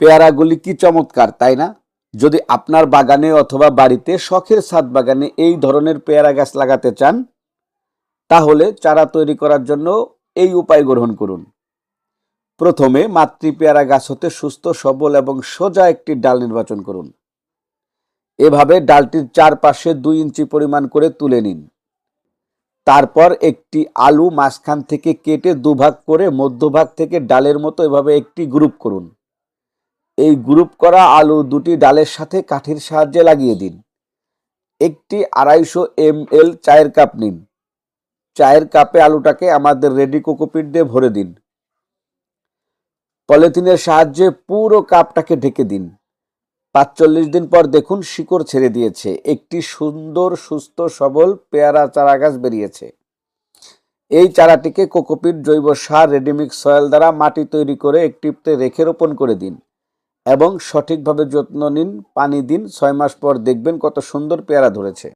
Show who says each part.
Speaker 1: পেয়ারাগুলি কি চমৎকার, তাই না? যদি আপনার বাগানে অথবা বাড়িতে শখের ছাদ বাগানে এই ধরনের পেয়ারা গাছ লাগাতে চান, তাহলে চারা তৈরি করার জন্য এই উপায় গ্রহণ করুন। প্রথমে মাতৃ পেয়ারা গাছ হতে সুস্থ, সবল এবং সোজা একটি ডাল নির্বাচন করুন। এভাবে ডালটির চারপাশে দুই ইঞ্চি পরিমাণ করে তুলে নিন। তারপর একটি আলু মাঝখান থেকে কেটে দুভাগ করে মধ্যভাগ থেকে ডালের মতো এভাবে একটি গ্রুপ করুন। এই গ্রুপ করা আলু দুটি ডালের সাথে কাঠির সাহায্যে লাগিয়ে দিন। একটি আড়াইশো এম এল চায়ের কাপ নিন। চায়ের কাপে আলুটাকে আমাদের রেডি কোকোপিট দিয়ে ভরে দিন। পলিথিনের সাহায্যে পুরো কাপটাকে ঢেকে দিন। পাঁচচল্লিশ দিন পর দেখুন শিকড় ছেড়ে দিয়েছে। একটি সুন্দর, সুস্থ, সবল পেয়ারা চারা গাছ বেরিয়েছে। এই চারাটিকে কোকোপিট জৈব সার রেডিমিক্স সয়েল দ্বারা মাটি তৈরি করে একটিতে রেখে রোপণ করে দিন। এবং সঠিকভাবে যত্ন নিন পানি দিন ছয় মাস পর দেখবেন কত সুন্দর পেয়ারা ধরেছে।